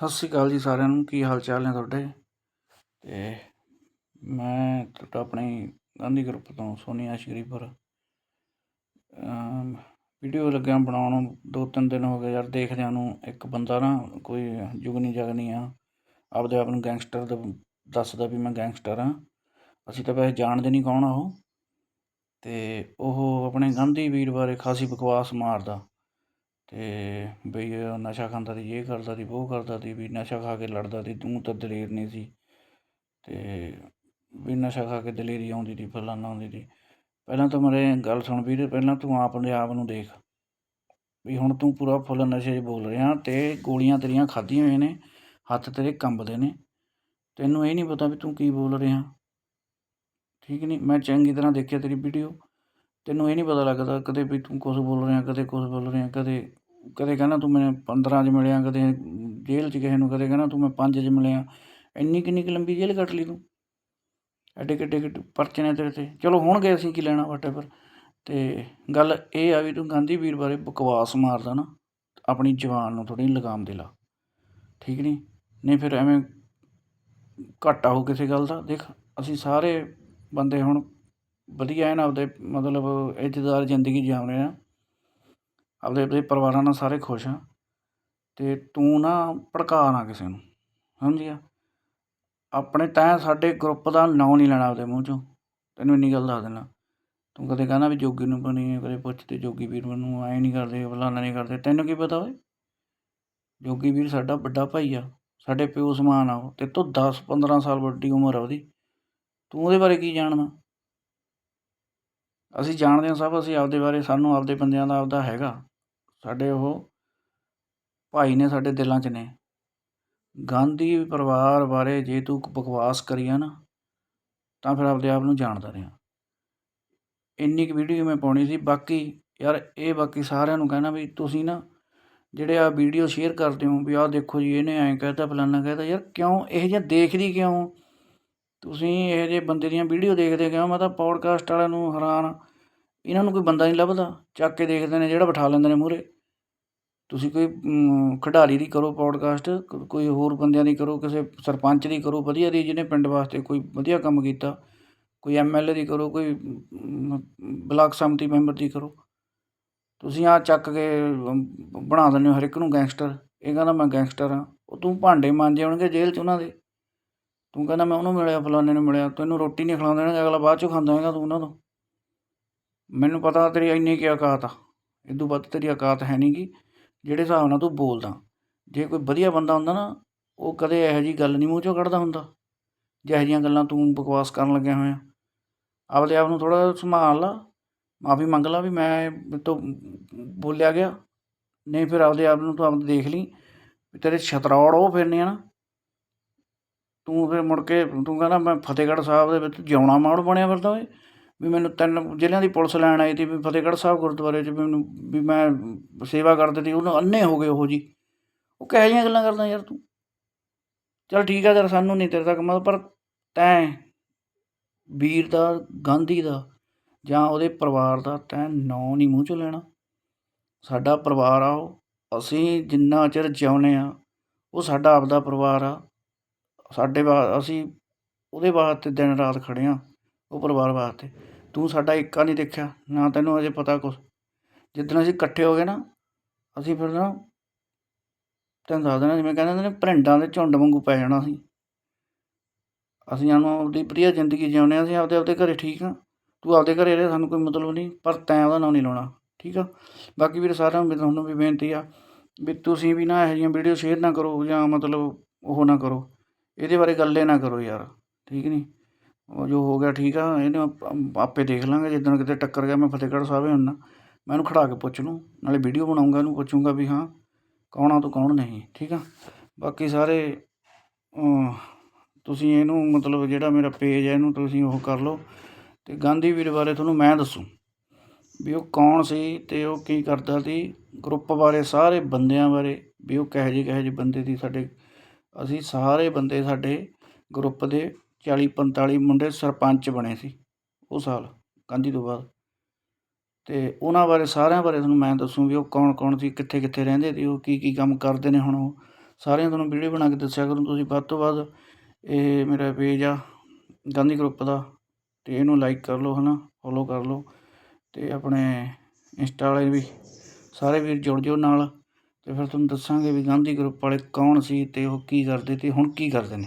ਸਤਿ ਸ਼੍ਰੀ ਅਕਾਲ ਜੀ ਸਾਰਿਆਂ ਨੂੰ, ਕੀ ਹਾਲ ਚਾਲ ਨੇ ਤੁਹਾਡੇ? ਤੇ ਮੈਂ ਤੁਹਾਡਾ ਆਪਣੇ ਗਾਂਧੀ ਗਰੁੱਪ ਤੋਂ ਸੋਨੀਆ ਸ਼ਰੀਫਰ ਵੀਡੀਓ ਲੱਗਿਆ ਬਣਾਉਣ ਨੂੰ ਦੋ ਤਿੰਨ ਦਿਨ ਹੋ ਗਏ ਯਾਰ, ਦੇਖਦਿਆਂ ਨੂੰ ਇੱਕ ਬੰਦਾ ਨਾ ਕੋਈ ਜੁਗਨੀ ਜਗਨੀ ਆ, ਆਪਦੇ ਆਪ ਨੂੰ ਗੈਂਗਸਟਰ ਦਾ ਦੱਸਦਾ ਵੀ ਮੈਂ ਗੈਂਗਸਟਰ ਆ, ਅਸੀਂ ਤਾਂ ਵੈਸੇ ਜਾਣਦੇ ਨਹੀਂ ਕੌਣ ਆ ਉਹ, ਤੇ ਉਹ ਆਪਣੇ ਗਾਂਧੀ ਵੀਰ ਬਾਰੇ ਖਾਸੀ ਬਕਵਾਸ ਮਾਰਦਾ। ਅਤੇ ਬਈ ਨਸ਼ਾ ਖਾਂਦਾ ਸੀ, ਇਹ ਕਰਦਾ ਸੀ, ਉਹ ਕਰਦਾ ਸੀ, ਵੀ ਨਸ਼ਾ ਖਾ ਕੇ ਲੜਦਾ ਸੀ, ਤੂੰ ਤਾਂ ਦਲੇਰ ਨਹੀਂ ਸੀ। ਅਤੇ ਵੀ ਨਸ਼ਾ ਖਾ ਕੇ ਦਲੇਰੀ ਆਉਂਦੀ ਸੀ, ਫਲਾਨਾ ਆਉਂਦੀ ਸੀ। ਪਹਿਲਾਂ ਤਾਂ ਮੇਰੇ, ਗੱਲ ਸੁਣ ਵੀਰੇ, ਪਹਿਲਾਂ ਤੂੰ ਆਪਣੇ ਆਪ ਨੂੰ ਦੇਖ। ਵੀ ਹੁਣ ਤੂੰ ਪੂਰਾ ਫੁੱਲ ਨਸ਼ੇ 'ਚ ਬੋਲ ਰਿਹਾ ਅਤੇ ਗੋਲੀਆਂ ਤੇਰੀਆਂ ਖਾਧੀਆਂ ਹੋਈਆਂ ਨੇ, ਹੱਥ ਤੇਰੇ ਕੰਬਦੇ ਨੇ। ਤੈਨੂੰ ਇਹ ਨਹੀਂ ਪਤਾ ਵੀ ਤੂੰ ਕੀ ਬੋਲ ਰਿਹਾ। ਠੀਕ ਨਹੀਂ ਮੈਂ ਚੰਗੀ ਤਰ੍ਹਾਂ ਦੇਖਿਆ ਤੇਰੀ ਵੀਡੀਓ ਤੈਨੂੰ ਇਹ ਨਹੀਂ ਪਤਾ ਲੱਗਦਾ ਕਦੇ ਵੀ ਤੂੰ ਕੁਛ ਬੋਲ ਰਿਹਾ, ਕਦੇ ਕੁਛ ਬੋਲ ਰਿਹਾ, ਕਦੇ ਕਦੇ ਕਹਿੰਦਾ ਤੂੰ ਮੈਨੂੰ 15 'ਚ ਮਿਲਿਆ, ਕਦੇ ਜੇਲ੍ਹ 'ਚ ਕਿਸੇ ਨੂੰ, ਕਦੇ ਕਹਿੰਦਾ ਤੂੰ ਮੈਂ 5 'ਚ ਮਿਲਿਆ। ਇੰਨੀ ਕਿੰਨੀ ਕੁ ਲੰਬੀ ਜੇਲ੍ਹ ਕੱਟ ਲਈ ਤੂੰ? ਐਡੇ ਕਿੱਡੇ ਕਿੱਡੇ ਪਰਚੇ ਨੇ ਤੇਰੇ 'ਤੇ। ਚਲੋ ਹੋਣਗੇ ਅਸੀਂ ਕੀ ਲੈਣਾ ਵਾਟਐਵਰ ਤੇ ਗੱਲ ਇਹ ਆ ਵੀ ਤੂੰ ਗਾਂਧੀ ਵੀਰ ਬਾਰੇ ਬਕਵਾਸ ਮਾਰਦਾ ਨਾ, ਆਪਣੀ ਜਵਾਨ ਨੂੰ ਥੋੜ੍ਹੀ ਲਗਾਮ ਦੇ ਲਾ। ਠੀਕ ਨਹੀਂ ਨਹੀਂ ਫਿਰ ਐਵੇਂ ਘਾਟਾ ਹੋ ਕਿਸੇ ਗੱਲ ਦਾ? ਦੇਖ, ਅਸੀਂ ਸਾਰੇ ਬੰਦੇ ਹੁਣ ਵਧੀਆ ਐਨ ਆਪਦੇ ਮਤਲਬ ਇੱਜ਼ਤਦਾਰ ਜ਼ਿੰਦਗੀ ਜਿਉਂਦੇ ਆ। ਆਪਦੇ ਆਪਦੇ ਪਰਿਵਾਰਾਂ ਨਾਲ ਸਾਰੇ ਖੁਸ਼ ਹਾਂ ਅਤੇ ਤੂੰ ਨਾ ਭੜਕਾ ਨਾ ਕਿਸੇ ਨੂੰ ਸਮਝਿਆ ਆਪਣੇ ਤੈਂ ਸਾਡੇ ਗਰੁੱਪ ਦਾ ਨਾਂ ਨਹੀਂ ਲੈਣਾ ਆਪਦੇ ਮੂੰਹ ਚੋਂ, ਤੈਨੂੰ ਇੰਨੀ ਗੱਲ ਦੱਸ ਦਿੰਦਾ। ਤੂੰ ਕਦੇ ਕਹਿੰਦਾ ਵੀ ਜੋਗੀ ਨੂੰ ਬਣੀ ਕਦੇ ਪੁੱਛਦੇ ਜੋਗੀ ਵੀਰ ਮੈਨੂੰ ਐਂ ਨਹੀਂ ਕਰਦੇ, ਫਲਾਨਾ ਨਹੀਂ ਕਰਦੇ, ਤੈਨੂੰ ਕੀ ਪਤਾ ਓਏ? ਜੋਗੀ ਵੀਰ ਸਾਡਾ ਵੱਡਾ ਭਾਈ ਆ, ਸਾਡੇ ਪਿਓ ਸਮਾਨ ਆ ਉਹ, ਤੇ ਤੋਂ 10 15 ਸਾਲ ਵੱਡੀ ਉਮਰ ਆ ਉਹਦੀ, ਤੂੰ ਉਹਦੇ ਬਾਰੇ ਕੀ ਜਾਣਦਾ? ਅਸੀਂ ਜਾਣਦੇ ਹਾਂ ਸਭ, ਅਸੀਂ ਆਪਦੇ ਬਾਰੇ, ਸਾਨੂੰ ਆਪਦੇ ਬੰਦਿਆਂ ਦਾ ਆਪਦਾ ਹੈਗਾ। ਸਾਡੇ ਉਹ ਭਾਈ ਨੇ ਸਾਡੇ ਦਿਲਾਂ 'ਚ ਨੇ। ਗਾਂਧੀ ਪਰਿਵਾਰ ਬਾਰੇ ਜੇ ਤੂੰ ਬਕਵਾਸ ਕਰੀ ਆ ਨਾ, ਤਾਂ ਫਿਰ ਆਪਦੇ ਆਪ ਨੂੰ ਜਾਣਦਾ ਰਿਹਾ। ਇੰਨੀ ਕੁ ਵੀਡੀਓ ਮੈਂ ਪਾਉਣੀ ਸੀ, ਬਾਕੀ ਯਾਰ ਇਹ ਬਾਕੀ ਸਾਰਿਆਂ ਨੂੰ ਕਹਿਣਾ ਵੀ ਤੁਸੀਂ ਨਾ ਜਿਹੜੇ ਆ ਵੀਡੀਓ ਸ਼ੇਅਰ ਕਰਦੇ ਹੋ ਵੀ ਆਹ ਦੇਖੋ ਜੀ, ਇਹਨੇ ਐਂ ਕਹਿਤਾ, ਫਲਾਨਾ ਕਹਿਤਾ, ਯਾਰ ਕਿਉਂ ਇਹ ਜਿਹਾ ਦੇਖਦੀ ਕਿਉਂ? ਤੁਸੀਂ ਇਹ ਜਿਹੇ ਬੰਦੇ ਦੀਆਂ ਵੀਡੀਓ ਦੇਖਦੇ ਕਿਉਂ? ਮੈਂ ਤਾਂ ਪੌਡਕਾਸਟ ਵਾਲਿਆਂ ਨੂੰ ਹੈਰਾਨ ਇਹਨਾਂ ਨੂੰ ਕੋਈ ਬੰਦਾ ਨਹੀਂ ਲੱਭਦਾ। ਚੱਕ ਕੇ ਦੇਖਦੇ ਨੇ, ਜਿਹੜਾ ਬਿਠਾ ਲੈਂਦੇ ਨੇ ਮੂਹਰੇ। ਤੁਸੀਂ ਕੋਈ ਖਿਡਾਰੀ ਦੀ ਕਰੋ ਪੋਡਕਾਸਟ ਕੋਈ ਹੋਰ ਬੰਦਿਆਂ ਦੀ ਕਰੋ, ਕਿਸੇ ਸਰਪੰਚ ਦੀ ਕਰੋ, ਵਧੀਆ ਦੀ, ਜਿਹਨੇ ਪਿੰਡ ਵਾਸਤੇ ਕੋਈ ਵਧੀਆ ਕੰਮ ਕੀਤਾ। ਕੋਈ ਐਮਐਲਏ ਦੀ ਕਰੋ, ਕੋਈ ਬਲਾਕ ਸੰਮਤੀ ਮੈਂਬਰ ਦੀ ਕਰੋ। ਤੁਸੀਂ ਆ ਚੱਕ ਕੇ ਬਣਾ ਦਿੰਦੇ ਹੋ ਹਰ ਇੱਕ ਨੂੰ ਗੈਂਗਸਟਰ। ਇਹ ਕਹਿੰਦਾ, ਮੈਂ ਗੈਂਗਸਟਰ ਆ ਉਹ ਤੂੰ ਭਾਂਡੇ ਮਾਂਜੇ ਹੋਣਗੇ ਜੇਲ੍ਹ 'ਚ ਉਹਨਾਂ ਦੇ। ਤੂੰ ਕਹਿੰਦਾ, ਮੈਂ ਉਹਨੂੰ ਮਿਲਿਆ, ਫਲਾਣੇ ਨੂੰ ਮਿਲਿਆ। ਤੈਨੂੰ ਰੋਟੀ ਨਹੀਂ ਖਿਲਾਉਂਦੇ ਨੇ ਅਗਲਾ ਬਾਅਦ 'ਚੋਂ ਖਾਂਦਾ ਹੈਗਾ ਤੂੰ ਉਹਨਾਂ ਤੋਂ। ਮੈਨੂੰ ਪਤਾ ਤੇਰੀ ਇੰਨੀ ਕੁ ਔਕਾਤ ਆ। ਇਹ ਤੋਂ ਵੱਧ ਤੇਰੀ ਔਕਾਤ ਹੈ ਨਹੀਂ ਗੀ ਜਿਹੜੇ ਹਿਸਾਬ ਨਾਲ ਤੂੰ ਬੋਲਦਾ। ਜੇ ਕੋਈ ਵਧੀਆ ਬੰਦਾ ਹੁੰਦਾ ਨਾ, ਉਹ ਕਦੇ ਇਹੋ ਜਿਹੀ ਗੱਲ ਨਹੀਂ ਮੂੰਹ ਚੋਂ ਕੱਢਦਾ ਹੁੰਦਾ। ਜਿਹੋ ਜਿਹੀਆਂ ਗੱਲਾਂ ਤੂੰ ਬਕਵਾਸ ਕਰਨ ਲੱਗਿਆ ਹੋਇਆ। ਆਪਦੇ ਆਪ ਨੂੰ ਥੋੜਾ ਸੰਭਾਲ ਲਾ। ਮਾਫੀ ਮੰਗ ਲਾ ਵੀ ਮੈਂ ਤੋਂ ਬੋਲਿਆ ਗਿਆ। ਨਹੀਂ ਫਿਰ ਆਪਦੇ ਆਪ ਨੂੰ ਤੂੰ ਆਪ ਦੇਖ ਲਈ ਵੀ ਤੇਰੇ ਛਤਰੌੜ ਉਹ ਫਿਰਨੇ ਆ ਨਾ ਤੂੰ ਫਿਰ ਮੁੜ ਕੇ ਤੂੰ ਕਹਿੰਦਾ ਮੈਂ ਫਤਿਹਗੜ੍ਹ ਸਾਹਿਬ ਦੇ ਵਿੱਚ ਜਿਉਣਾ ਮਾੜ ਬਣਿਆ ਫਿਰਦਾ ਓਏ। ਵੀ ਮੈਨੂੰ ਤਿੰਨ ਜ਼ਿਲ੍ਹਿਆਂ ਦੀ ਪੁਲਿਸ ਲੈਣ ਆਈ ਸੀ, ਵੀ ਫਤਿਹਗੜ੍ਹ ਸਾਹਿਬ ਗੁਰਦੁਆਰੇ 'ਚ ਵੀ ਮੈਨੂੰ ਵੀ ਮੈਂ ਸੇਵਾ ਕਰਦੇ ਸੀ ਉਹਨੂੰ ਅੰਨ੍ਹੇ ਹੋ ਗਏ ਉਹ ਜੀ। ਉਹ ਕਿਹੋ ਜਿਹੀਆਂ ਗੱਲਾਂ ਕਰਦਾ ਯਾਰ ਤੂੰ? ਚੱਲ ਠੀਕ ਆ ਯਾਰ, ਸਾਨੂੰ ਨਹੀਂ ਤੇਰੇ ਤੱਕ ਮਤਲਬ, ਪਰ ਤੈਂ ਵੀਰ ਦਾ, ਗਾਂਧੀ ਦਾ ਜਾਂ ਉਹਦੇ ਪਰਿਵਾਰ ਦਾ ਤੈਂ ਨਾਂ ਨਹੀਂ ਮੂੰਹ ਚੋਂ ਲੈਣਾ। ਸਾਡਾ ਪਰਿਵਾਰ ਆ ਉਹ, ਅਸੀਂ ਜਿੰਨਾ ਚਿਰ ਜਿਉਂਦੇ ਆ ਉਹ ਸਾਡਾ ਆਪਦਾ ਪਰਿਵਾਰ ਆ। ਸਾਡੇ ਵਾ ਅਸੀਂ ਉਹਦੇ ਵਾਸਤੇ ਦਿਨ ਰਾਤ ਖੜੇ ਆ ਉਹ ਪਰਿਵਾਰ ਵਾਸਤੇ। ਤੂੰ ਸਾਡਾ ਇੱਕਾ ਨਹੀਂ ਦੇਖਿਆ, ਨਾ ਤੈਨੂੰ ਅਜੇ ਪਤਾ ਕੁਛ। ਜਿੱਦਣ ਅਸੀਂ ਇਕੱਠੇ ਹੋ ਗਏ ਨਾ, ਅਸੀਂ ਫਿਰ ਨਾ ਤੈਨੂੰ ਦੱਸ ਦੇਣਾ ਜਿਵੇਂ ਕਹਿੰਦੇ ਨੇ, ਭਰਿੰਡਾਂ ਦੇ ਝੁੰਡ ਵਾਂਗੂ ਪੈ ਜਾਣਾ ਸੀ। ਅਸੀਂ ਆਨੂੰ ਆਪਦੀ ਵਧੀਆ ਜ਼ਿੰਦਗੀ ਜਿਉਂਦੇ ਹਾਂ ਅਸੀਂ ਆਪਦੇ ਆਪਦੇ ਘਰੇ ਠੀਕ ਆ। ਤੂੰ ਆਪਦੇ ਘਰੇ ਰਹੇ, ਸਾਨੂੰ ਕੋਈ ਮਤਲਬ ਨਹੀਂ, ਪਰ ਤੈਂ ਉਹਦਾ ਨਾਂ ਨਹੀਂ ਲਾਉਣਾ, ਠੀਕ ਆ? ਬਾਕੀ ਵੀਰ, ਸਾਰਿਆਂ ਨੂੰ ਤੁਹਾਨੂੰ ਵੀ ਬੇਨਤੀ ਆ ਵੀ ਤੁਸੀਂ ਵੀ ਨਾ ਇਹੋ ਜਿਹੀਆਂ ਵੀਡੀਓ ਸ਼ੇਅਰ ਨਾ ਕਰੋ ਜਾਂ ਮਤਲਬ ਉਹ ਨਾ ਕਰੋ। ਇਹਦੇ ਬਾਰੇ ਗੱਲੇ ਨਾ ਕਰੋ ਯਾਰ, ਠੀਕ ਨਹੀਂ ਉਹ ਜੋ ਹੋ ਗਿਆ ਠੀਕ ਆ, ਇਹਨੂੰ ਆਪੇ ਦੇਖ ਲਾਂਗੇ, ਜਿੱਦਣ ਕਿਤੇ ਟੱਕਰ ਗਿਆ ਮੈਂ ਫਤਿਹਗੜ੍ਹ ਸਾਹਿਬ ਹੁੰਦਾ ਮੈਂ ਉਹਨੂੰ ਖੜਾ ਕੇ ਪੁੱਛ ਲੂੰ, ਨਾਲੇ ਵੀਡੀਓ ਬਣਾਉਂਗਾ ਇਹਨੂੰ, ਪੁੱਛੂੰਗਾ ਵੀ ਹਾਂ, ਕੌਣ ਆ ਤੂੰ ਕੌਣ ਨਹੀਂ, ਠੀਕ ਆ? ਬਾਕੀ ਸਾਰੇ ਤੁਸੀਂ ਇਹਨੂੰ ਮਤਲਬ ਜਿਹੜਾ ਮੇਰਾ ਪੇਜ ਹੈ ਇਹਨੂੰ ਤੁਸੀਂ ਉਹ ਕਰ ਲਓ। ਤੇ ਗਾਂਧੀ ਵੀਰ ਬਾਰੇ ਤੁਹਾਨੂੰ ਮੈਂ ਦੱਸੂ, ਵੀ ਉਹ ਕੌਣ ਸੀ ਤੇ ਉਹ ਕੀ ਕਰਦਾ ਸੀ ਗਰੁੱਪ ਬਾਰੇ, ਸਾਰੇ ਬੰਦਿਆਂ ਬਾਰੇ, ਵੀ ਉਹ ਕਿਹੋ ਜਿਹੇ ਕਿਹੋ ਜਿਹੇ ਬੰਦੇ ਸੀ ਸਾਡੇ, ਅਸੀਂ ਸਾਰੇ ਬੰਦੇ ਸਾਡੇ ਗਰੁੱਪ ਦੇ 40 45 ਮੁੰਡੇ ਸਰਪੰਚ ਬਣੇ ਸੀ ਉਹ ਸਾਲ ਗਾਂਧੀ ਤੋਂ ਬਾਅਦ। ਅਤੇ ਉਹਨਾਂ ਬਾਰੇ, ਸਾਰਿਆਂ ਬਾਰੇ ਤੁਹਾਨੂੰ ਮੈਂ ਦੱਸੂ ਵੀ ਉਹ ਕੌਣ ਕੌਣ ਸੀ, ਕਿੱਥੇ ਕਿੱਥੇ ਰਹਿੰਦੇ ਸੀ, ਉਹ ਕੀ ਕੀ ਕੰਮ ਕਰਦੇ ਨੇ ਹੁਣ ਉਹ। ਸਾਰਿਆਂ ਤੁਹਾਨੂੰ ਵੀਡੀਓ ਬਣਾ ਕੇ ਦੱਸਿਆ ਕਰੂੰ, ਤੁਸੀਂ ਵੱਧ ਤੋਂ ਵੱਧ ਇਹ ਮੇਰਾ ਪੇਜ ਆ, ਗਾਂਧੀ ਗਰੁੱਪ ਦਾ ਅਤੇ ਇਹਨੂੰ ਲਾਈਕ ਕਰ ਲਓ ਹੈ ਨਾ ਫੋਲੋ ਕਰ ਲਓ ਅਤੇ ਆਪਣੇ ਇੰਸਟਾ ਵਾਲੇ ਵੀ ਸਾਰੇ ਵੀਰ ਜੁੜ ਜਾਓ ਨਾਲ ਅਤੇ ਫਿਰ ਤੁਹਾਨੂੰ ਦੱਸਾਂਗੇ ਵੀ ਗਾਂਧੀ ਗਰੁੱਪ ਵਾਲੇ ਕੌਣ ਸੀ ਅਤੇ ਉਹ ਕੀ ਕਰਦੇ ਤੇ ਹੁਣ ਕੀ ਕਰਦੇ ਨੇ।